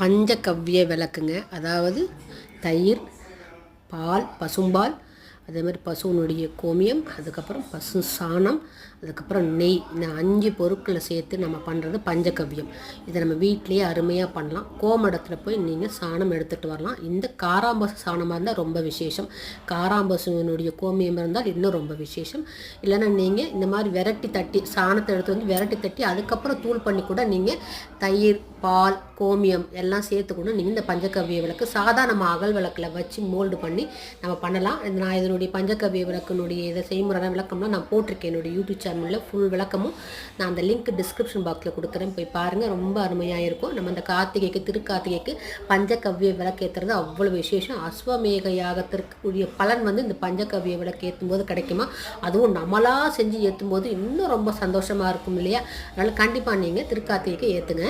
பஞ்சகவ்ய விளக்குங்க. அதாவது தயிர் பால் பசும்பால் அதே மாதிரி பசுவினுடைய கோமியம் அதுக்கப்புறம் பசு சாணம் அதுக்கப்புறம் நெய். இந்த அஞ்சு பொருட்களை சேர்த்து நம்ம பண்ணுறது பஞ்சகவ்யம் இதை நம்ம வீட்லேயே அருமையாக பண்ணலாம். கோமடத்தில் போய் நீங்கள் சாணம் எடுத்துகிட்டு வரலாம். இந்த காராம்பசு சாணமாக இருந்தால் ரொம்ப விசேஷம். காராம்பசுவினுடைய கோமியம் இருந்தால் இன்னும் ரொம்ப விசேஷம். இல்லைன்னா நீங்கள் இந்த மாதிரி விரட்டி தட்டி சாணத்தை எடுத்து வந்து விரட்டி தட்டி அதுக்கப்புறம் தூள் பண்ணி கூட நீங்கள் தயிர் பால் கோமியம் எல்லாம் சேர்த்து கூட நீங்கள் இந்த பஞ்சகவ்ய விளக்கு சாதா நம்ம அகல் விளக்கில் வச்சு மோல்டு பண்ணி நம்ம பண்ணலாம். இது நான் இதனுடைய பஞ்சகவ்ய விளக்கினுடைய இதை செய்முறை விளக்கம்லாம் நான் போட்டிருக்கேன். என்னுடைய யூடியூப் சேனலில் ஃபுல் விளக்கமும் நான் அந்த லிங்க் டிஸ்கிரிப்ஷன் பாக்ஸில் கொடுக்குறேன். போய் பாருங்கள் ரொம்ப அருமையாக இருக்கும். நம்ம அந்த கார்த்திகைக்கு திருக்கார்த்திகைக்கு பஞ்சகவ்ய விளக்கேற்றுறது அவ்வளோ விசேஷம். அஸ்வமேக யாகத்திற்குரிய பலன் வந்து இந்த பஞ்சகவ்ய விளக்கு ஏற்றும் போது கிடைக்குமா? அதுவும் நம்மளாக செஞ்சு ஏற்றும் போது இன்னும் ரொம்ப சந்தோஷமாக இருக்கும் இல்லையா? அதனால் கண்டிப்பாக நீங்கள் திருக்கார்த்திகைக்கு ஏற்றுங்க